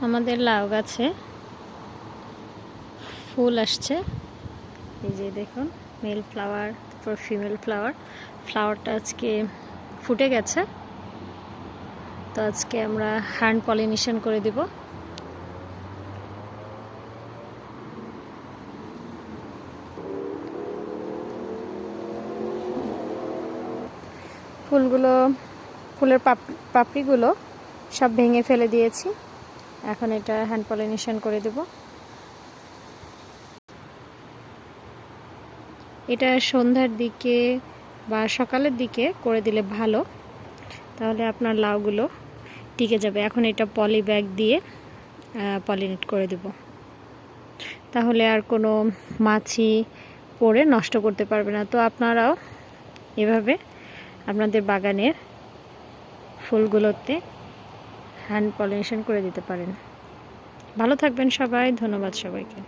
আমাদের লাউ গাছে ফুল আসছে। এই যে দেখুন মেল ফ্লাওয়ার তারপর ফিমেল ফ্লাওয়ার ফ্লাওয়ারটা আজকে ফুটে গেছে। তো আজকে আমরা হ্যান্ড পলিনেশন করে দিব। ফুলগুলো, ফুলের পাপ- পাপড়িগুলো সব ভেঙে ফেলে দিয়েছি। এখন এটা হ্যান্ড পলিনেশন করে দেব। এটা সন্ধ্যার দিকে বা সকালের দিকে করে দিলে ভালো। তাহলে আপনার লাউগুলো টিকে যাবে। এখন এটা পলি ব্যাগ দিয়ে পলিনেট করে দেব। তাহলে আর কোনো মাছি পড়ে নষ্ট করতে পারবে না। তো আপনারাও এভাবে আপনাদের বাগানের ফুলগুলোতে হ্যান্ড পলিনেশন করে দিতে পারেন। ভালো থাকবেন সবাই ধন্যবাদ সবাইকে।